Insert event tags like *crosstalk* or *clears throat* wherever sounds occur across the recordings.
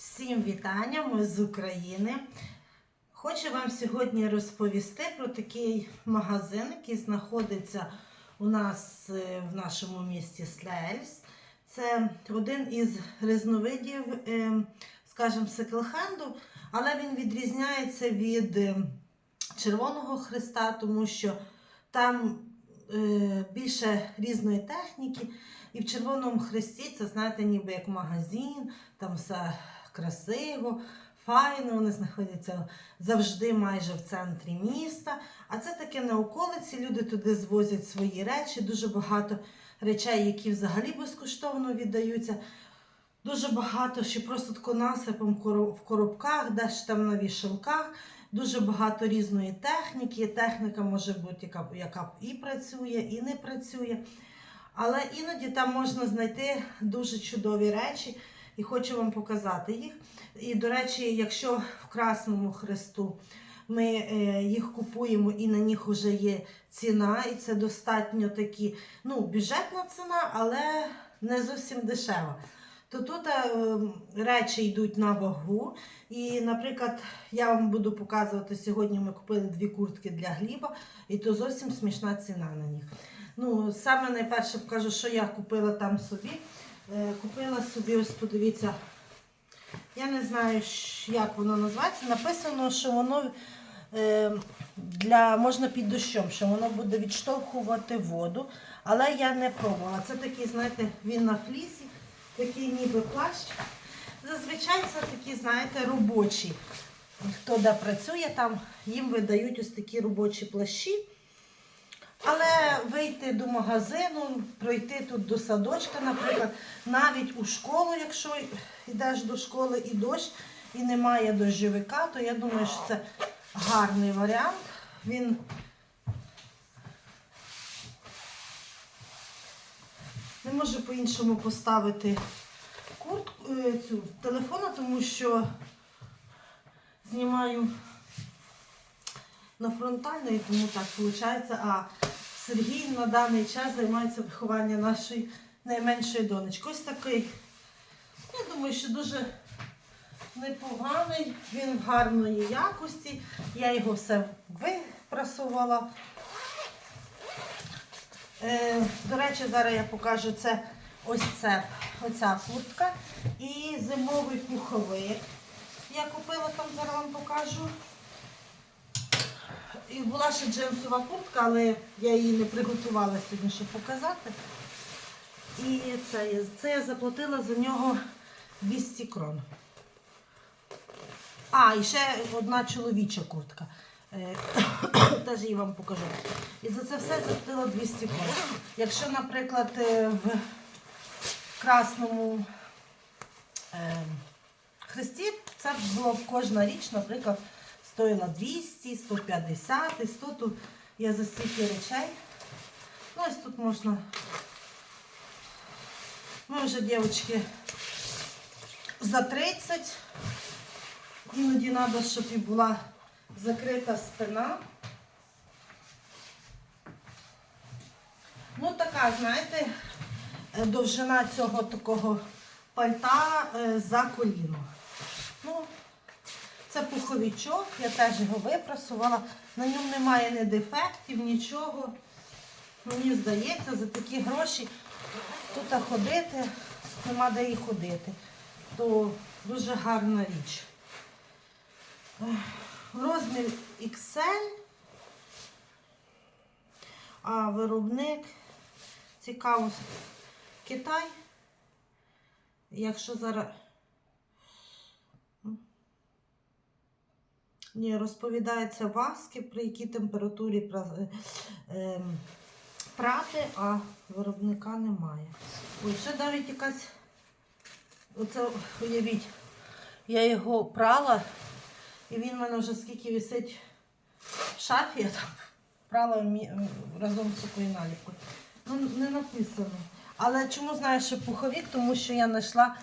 Всім вітання, ми з України. Хочу вам сьогодні розповісти про такий магазин, який знаходиться у нас е, в нашому місті Слельс. Це один із різновидів, е, скажімо, секл-хенду, але він відрізняється від е, Червоного Христа, тому що там більше різної техніки. І в Червоному Хресті це, знаєте, ніби як магазин, там все красиво, файно, вони знаходяться завжди майже в центрі міста. А це таке на околиці, люди туди звозять свої речі, дуже багато речей, які взагалі безкоштовно віддаються. Дуже багато, що просто тако насипом в коробках, десь там на вішалках. Дуже багато різної техніки. Техніка може бути, яка, яка і працює, і не працює. Але іноді там можна знайти дуже чудові речі, і хочу вам показати їх. І, до речі, якщо в Красному Хресту ми е, їх купуємо і на них вже є ціна, і це достатньо такі, ну, бюджетна ціна, але не зовсім дешева. То тут е, речі йдуть на вагу. І, наприклад, я вам буду показувати сьогодні. Ми купили дві куртки для гліба, і то зовсім смішна ціна на них. Ну, саме найперше покажу, що я купила там собі. Е, купила собі, ось подивіться, я не знаю, як воно називається. Написано, що воно е, для, можна під дощом, що воно буде відштовхувати воду. Але я не пробувала. Це такий, знаєте, він на флісі, такий ніби плащ. Зазвичай це такі, знаєте, робочі. Хто де працює, там їм видають ось такі робочі плащі. Але вийти до магазину, пройти тут до садочка, наприклад, навіть у школу, якщо йдеш до школи і дощ, і немає дощовика, то я думаю, що це гарний варіант. Він не можу по-іншому поставити куртку е, цю телефона, тому що знімаю на фронтальної, тому так виходить. Сергій на даний час займається вихованням нашої найменшої донечки. Ось такий, я думаю, що дуже непоганий, він в гарної якості. Я його все випрасувала. Е, до речі, зараз я покажу це ось це, оця куртка і зимовий пуховик. Я купила там, зараз вам покажу. І була ще джинсова куртка, але я її не приготувала сьогодні, щоб показати. І це, це я заплатила за нього 200 крон. А, і ще одна чоловіча куртка. Е, *coughs* Теж її вам покажу. І за це все заплатила 200 крон. Якщо, наприклад, е, в красному е, хресті, це б було б кожна річ, наприклад, стоїла 200, 150, і 100 тут я за стільки речей. Ну, ось тут можна. Ми вже, дівчатки, за 30. Іноді треба, щоб і була закрита спина. Ну, така, знаєте, е, довжина цього такого пальта е, за коліно. Ну, це пуховичок, я теж його випрасувала. На ньому немає ні дефектів, нічого. Мені здається, за такі гроші тут ходити, нема де і ходити. То дуже гарна річ. Розмір XL, а виробник цікаво Китай. Якщо зараз. Розповідається васки, при якій температурі е, ем, прати, а виробника немає. Ой, ще навіть якась, оце уявіть, я його прала, і він в мене вже скільки висить в шафі, я там прала разом з такою наліпкою. Ну, не написано. Але чому знаю, що пуховик? Тому що я знайшла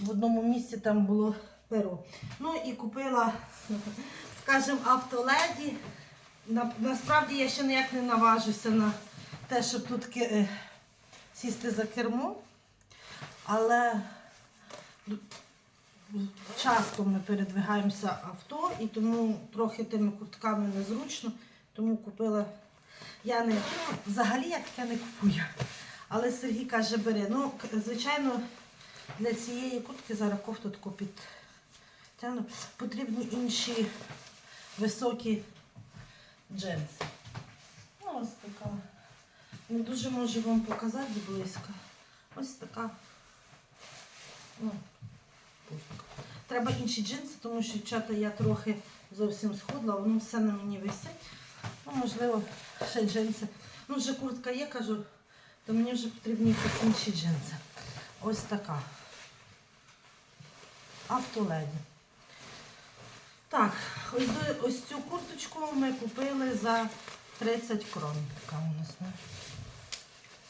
в одному місці там було перо. Ну і купила, *laughs* скажімо, автоледі. Насправді я ще ніяк не наважуся на те, щоб тут е, сісти за кермо. Але часто ми передвигаємося авто, і тому трохи тими куртками незручно. Тому купила. Я не взагалі я таке не купую. Але Сергій каже, бери. Ну, звичайно, для цієї куртки зараз кофту таку підтягну. Потрібні інші високі джинси. Ну, ось така. Не дуже можу вам показати близько. Ось така. Ну. Треба інші джинси, тому що чата я трохи зовсім сходла, воно все на мені висить. Ну, можливо, ще джинси. Ну, вже куртка є, кажу, то мені вже потрібні якісь інші джинси. Ось така. Автоледі. Так, ось, ось цю курточку ми купили за 30 крон. Така у нас.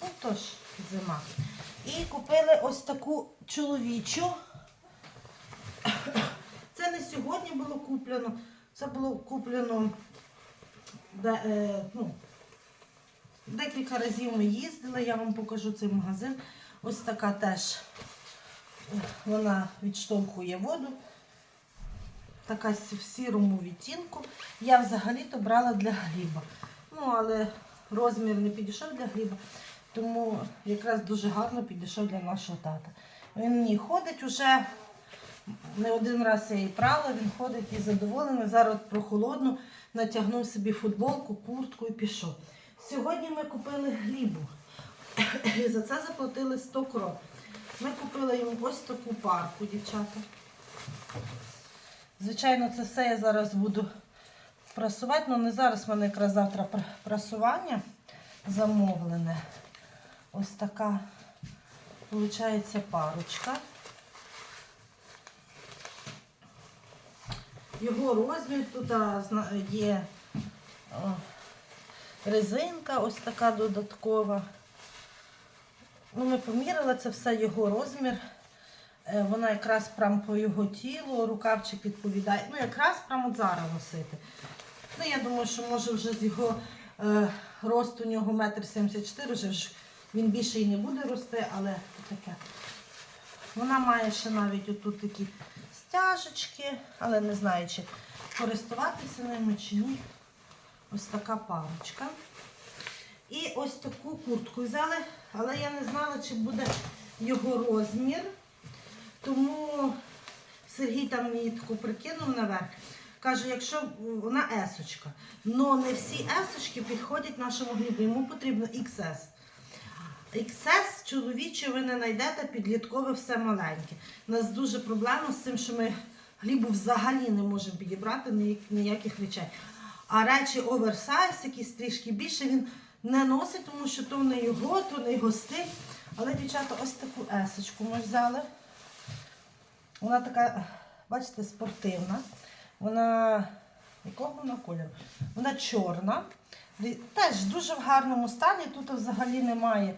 Ну тож, зима. І купили ось таку чоловічу. Це не сьогодні було куплено. Це було куплено де, е, ну, декілька разів ми їздили, я вам покажу цей магазин. Ось така теж е, вона відштовхує воду. Така в сірому відтінку. Я взагалі-то брала для гріба. Ну, але розмір не підійшов для гріба, тому якраз дуже гарно підійшов для нашого тата. Він ній ходить уже не один раз я її прала, він ходить і задоволений. Зараз прохолодно натягнув собі футболку, куртку і пішов. Сьогодні ми купили глібу. І *coughs* за це заплатили 100 крон. Ми купили йому ось таку парку, дівчата. Звичайно, це все я зараз буду прасувати, але не зараз в мене якраз завтра пр- прасування замовлене. Ось така, виходить, парочка. Його розмір тут є резинка, ось така додаткова. Ну, ми поміряли це все його розмір. Е, Вона якраз прям по його тілу, рукавчик відповідає. Ну, якраз прямо от зараз носити. Ну, я думаю, що може вже з його е, росту у нього метр сімдесят чотири, вже ж він більше і не буде рости, але таке. Вона має ще навіть отут такі стяжечки, але не знаю, чи користуватися ними чи ні. Ось така парочка. І ось таку куртку взяли, але я не знала, чи буде його розмір. Тому Сергій там мені таку прикинув наверх. Каже, якщо вона есочка, але не всі есочки підходять нашому глібу, йому потрібно XS. XS чоловіче ви не знайдете, підліткове все маленьке. У нас дуже проблема з тим, що ми глібу взагалі не можемо підібрати ніяких речей. А речі оверсайз, якісь трішки більше, він не носить, тому що то не його, то не його стиль. Але, дівчата, ось таку есочку ми взяли. Вона така, бачите, спортивна. Вона якого вона кольору? Вона чорна. Теж дуже в гарному стані. Тут взагалі немає.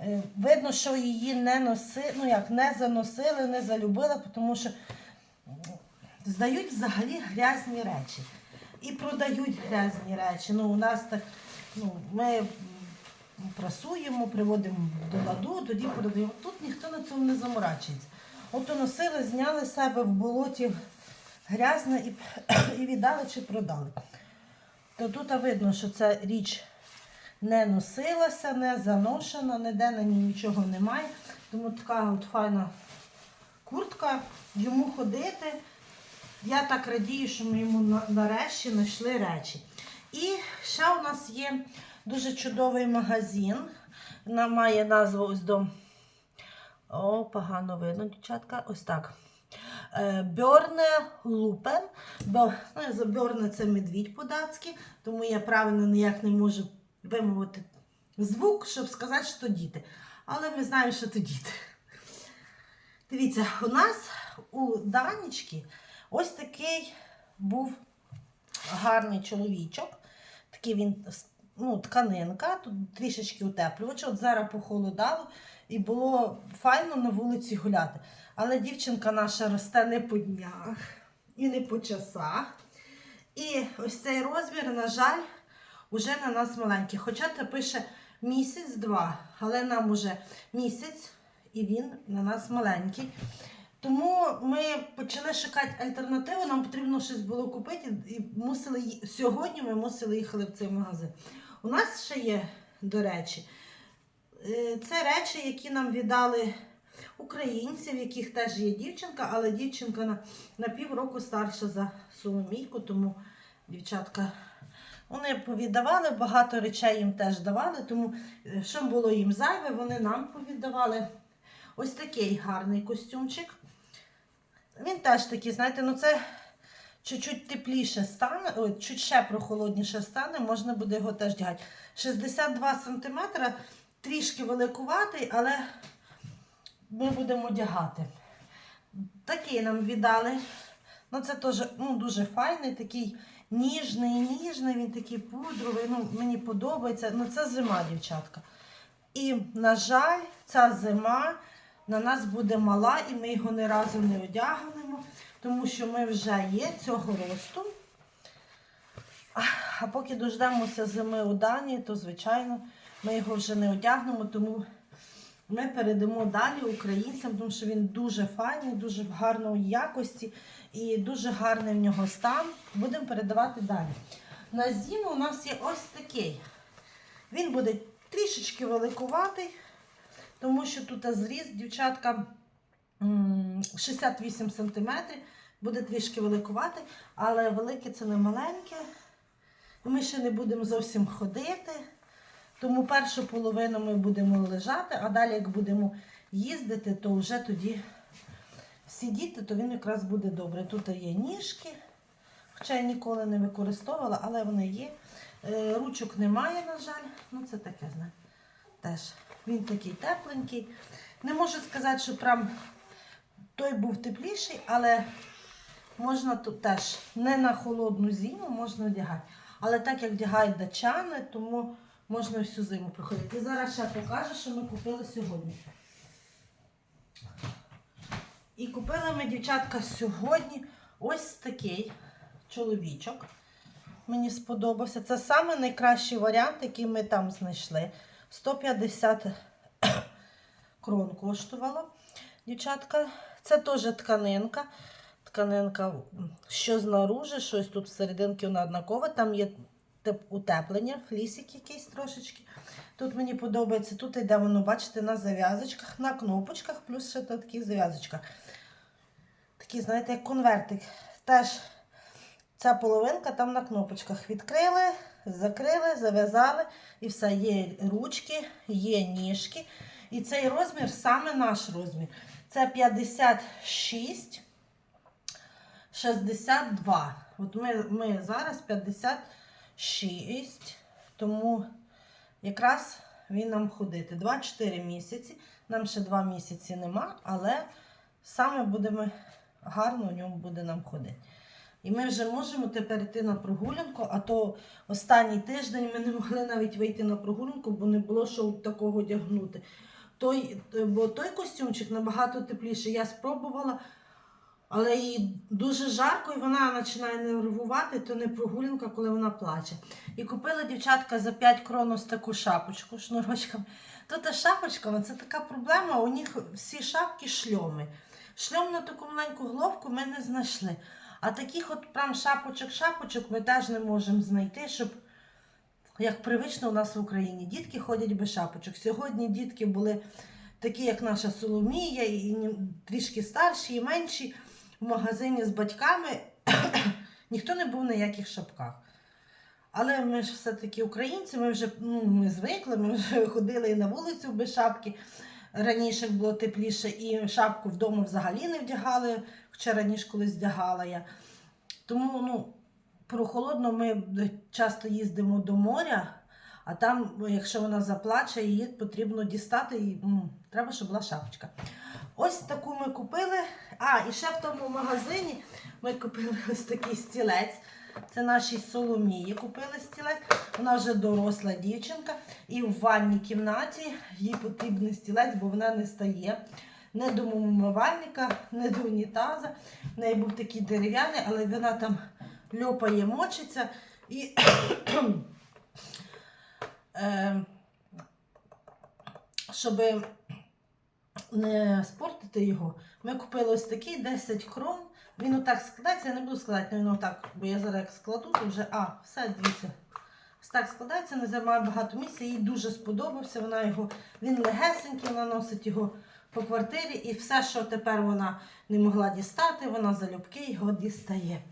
Е, Видно, що її не носи, ну як не заносили, не залюбили, тому що здають взагалі грязні речі. І продають грязні речі. Ну, у нас так, ну, ми прасуємо, приводимо до ладу, тоді продаємо. Тут ніхто на цьому не заморачується. От носили, зняли себе в болоті грязне і, і віддали чи продали. То тут видно, що ця річ не носилася, не заношена, ніде на ній нічого немає. Тому така от файна куртка, йому ходити. Я так радію, що ми йому нарешті знайшли речі. І ще у нас є дуже чудовий магазин. Вона має назву ось до. О, погано видно, дівчатка. Ось так. Е, Бьорне Лупен. Бо, ну, Бьорне це медвідь по-датськи, тому я правильно ніяк не можу вимовити звук, щоб сказати, що діти. Але ми знаємо, що то діти. Дивіться, у нас у Данічки ось такий був гарний чоловічок. Такий він, ну, тканинка, тут трішечки утеплювач. От зараз похолодало і було файно на вулиці гуляти. Але дівчинка наша росте не по днях і не по часах. І ось цей розмір, на жаль, уже на нас маленький. Хоча це пише місяць-два, але нам уже місяць і він на нас маленький. Тому ми почали шукати альтернативу. Нам потрібно щось було купити, і мусили сьогодні ми мусили їхали в цей магазин. У нас ще є, до речі, це речі, які нам віддали українці, в яких теж є дівчинка, але дівчинка на, на півроку старша за Соломійку, тому дівчатка. Вони повіддавали, багато речей їм теж давали, тому е, що було їм зайве, вони нам повіддавали. Ось такий гарний костюмчик. Він теж такий, знаєте, ну це чуть-чуть тепліше стане, ой, чуть ще прохолодніше стане, можна буде його теж вдягати. 62 см, трішки великуватий, але ми будемо одягати. Такий нам віддали. Ну, це теж ну, дуже файний, такий ніжний, ніжний, він такий пудровий. Ну, мені подобається. Ну, це зима, дівчатка. І, на жаль, ця зима на нас буде мала, і ми його ні разу не одягнемо, тому що ми вже є цього росту. А поки дождемося зими у Данії, то, звичайно, ми його вже не одягнемо, тому ми передамо далі українцям, тому що він дуже файний, дуже в гарної якості і дуже гарний в нього стан. Будемо передавати далі. На зиму у нас є ось такий. Він буде трішечки великуватий, тому що тут зріст, дівчатка, 68 см, буде трішки великуватий, але велике це не маленьке. Ми ще не будемо зовсім ходити. Тому першу половину ми будемо лежати, а далі, як будемо їздити, то вже тоді сидіти, то він якраз буде добре. Тут є ніжки, хоча я ніколи не використовувала, але вони є. Е, Ручок немає, на жаль. Ну, це таке, знає. Теж. Він такий тепленький. Не можу сказати, що прям той був тепліший, але можна тут теж не на холодну зиму можна одягати. Але так як вдягають дачани, тому можна всю зиму проходити. І зараз ще покажу, що ми купили сьогодні. І купили ми, дівчатка, сьогодні ось такий чоловічок. Мені сподобався. Це саме найкращий варіант, який ми там знайшли. 150 *coughs* крон коштувало. Дівчатка, це теж тканинка. Тканинка, що знаружи, щось тут всерединки вона однакове. Там є утеплення, флісик якийсь трошечки. Тут мені подобається, тут йде воно, бачите, на зав'язочках, на кнопочках, плюс ще на таких зав'язочках. Такі, знаєте, як конвертик. Теж ця половинка там на кнопочках. Відкрили, закрили, зав'язали і все. Є ручки, є ніжки. І цей розмір саме наш розмір. Це 56, 62. От ми, ми зараз 56, тому якраз він нам ходити. 2-4 місяці. Нам ще 2 місяці нема, але саме будемо гарно у ньому буде нам ходити. І ми вже можемо тепер йти на прогулянку, а то останній тиждень ми не могли навіть вийти на прогулянку, бо не було що такого одягнути. Той, бо той костюмчик набагато тепліший. Я спробувала, але їй дуже жарко, і вона починає нервувати, то не прогулянка, коли вона плаче. І купила дівчатка за 5 крон ось таку шапочку шнурочком. Тут шапочками це така проблема. У них всі шапки шльоми. Шльом на таку маленьку головку ми не знайшли. А таких от прям шапочок-шапочок ми теж не можемо знайти, щоб як привично у нас в Україні. Дітки ходять без шапочок. Сьогодні дітки були такі, як наша Соломія, і трішки старші, і менші в магазині з батьками. *coughs* Ніхто не був в ніяких шапках. Але ми ж все-таки українці, ми вже ну, ми звикли, ми вже *laughs* ходили і на вулицю без шапки. Раніше було тепліше, і шапку вдома взагалі не вдягали, хоча раніше колись вдягала я. Тому ну, прохолодно ми часто їздимо до моря, а там, якщо вона заплаче, її потрібно дістати, і м, треба, щоб була шапочка. Ось таку ми купили. А, і ще в тому магазині ми купили *laughs* ось такий стілець. Це нашій Соломії купили стілець. Вона вже доросла дівчинка. І в ванній кімнаті їй потрібний стілець, бо вона не стає не до умивальника, не до унітаза. В неї був такий дерев'яний, але вона там льопає, мочиться. І *clears throat* щоб не спортити його, Ми купили ось такий 10 крон. Він отак складається, я не буду складати, він отак, бо я зараз як складу, то вже. А, все, дивіться. Так складається, не займає багато місця. Їй дуже сподобався. Вона його, він легесенький, вона носить його по квартирі, і все, що тепер вона не могла дістати, вона залюбки його дістає.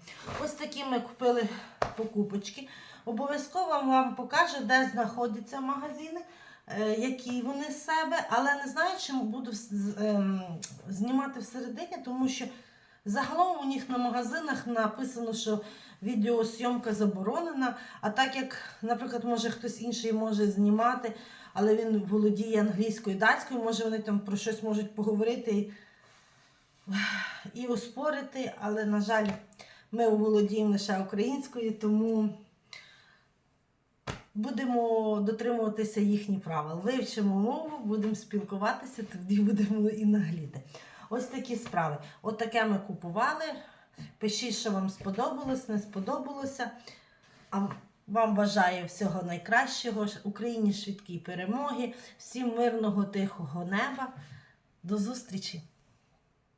Ось такі ми купили покупочки. Обов'язково вам покажу, де знаходяться магазини, е, які вони з себе, але не знаю, чи буду ем, знімати всередині, тому що загалом у них на магазинах написано, що відеосйомка заборонена. А так як, наприклад, може хтось інший може знімати, але він володіє англійською, датською, може вони там про щось можуть поговорити і, і оспорити, але, на жаль, ми володіємо лише українською, тому будемо дотримуватися їхніх правил. Вивчимо мову, будемо спілкуватися, тоді будемо і нагліти. Ось такі справи. От таке ми купували. Пишіть, що вам сподобалось, не сподобалося. А вам бажаю всього найкращого, Україні швидкій перемоги, всім мирного, тихого неба. До зустрічі!